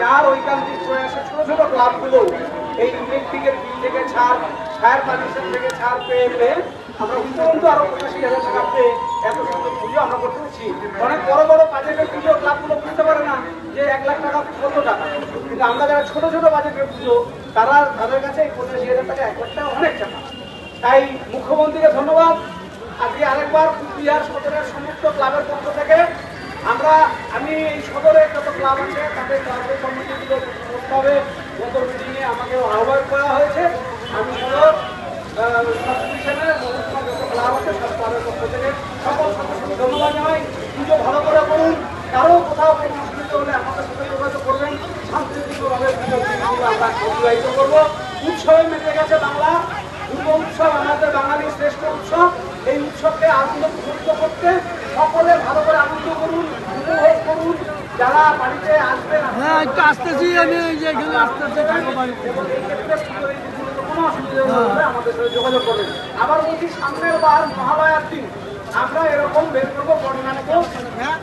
যার ঐকান্তিক প্রয়াসে ছোট ছোট ক্লাবগুলো এই ইলেকট্রিকের বিল থেকে ছাড়, ফায়ার পারমিশন থেকে ছাড় পেয়ে পেয়ে আমরা উপরন্তু আরও পঁচাশি হাজার টাকা পেয়ে এত সুন্দর পুজো আমরা করতে পারছি অনেক বড় বড় বাজেটের পুজো ক্লাবগুলো বুঝতে পারে না যে এক লাখ টাকা কত টাকা। কিন্তু আমরা যারা ছোট ছোট বাজেটের পুজো তারা তাদের কাছে এই পঁচাশি হাজার টাকা এক লাখ টাকা অনেক টাকা। তাই মুখ্যমন্ত্রীকে ধন্যবাদ। আজকে আরেকবার কুচবিহার সদরের সমস্ত ক্লাবের পক্ষ থেকে আমরা আমি এই সদরে যত ক্লাব আছে, তাদের ক্লাবের কমিটিগুলো প্রস্তাবে গত মিটিংয়ে আমাকে আহ্বান করা হয়েছে। আমি সদর সাবডিভিশনের যত ক্লাব আছে, সব ক্লাবের পক্ষ থেকে সকল সদস্যকে ধন্যবাদ জানাই। পুজো ভালো করে করুন। কারও কোথাও কোনো অসুবিধা হলে আমাদের সাথে যোগাযোগ করবেন। পুজো আমরা অতিবাহিত করব। উৎসবে মেতে গেছে বাংলা। দুর্গা উৎসব আমাদের বাঙালির শ্রেষ্ঠ উৎসব। এই উৎসবকে আনন্দ করতে সকলে ভালো করে আনন্দ করুন, উপভোগ করুন। হ্যাঁ একটু আসতেছি আমি এই যে এখানে আসতেছি আবার বলছি সামনের বার মহালয়ার দিন আমরা এরকম বের করব বর্ণাঢ্য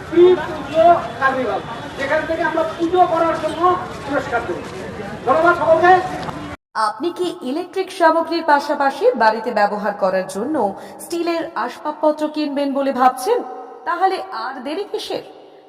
ফ্রি পুজো কার্নিভাল। যেখান থেকে আমরা পুজো করার জন্য পুরস্কার দেবো। ধন্যবাদ সকলকে। আপনি কি ইলেকট্রিক সামগ্রীর পাশাপাশি বাড়িতে ব্যবহার করার জন্য স্টিলের আসবাবপত্র কিনবেন বলে ভাবছেন? তাহলে আর দেরি কিসের?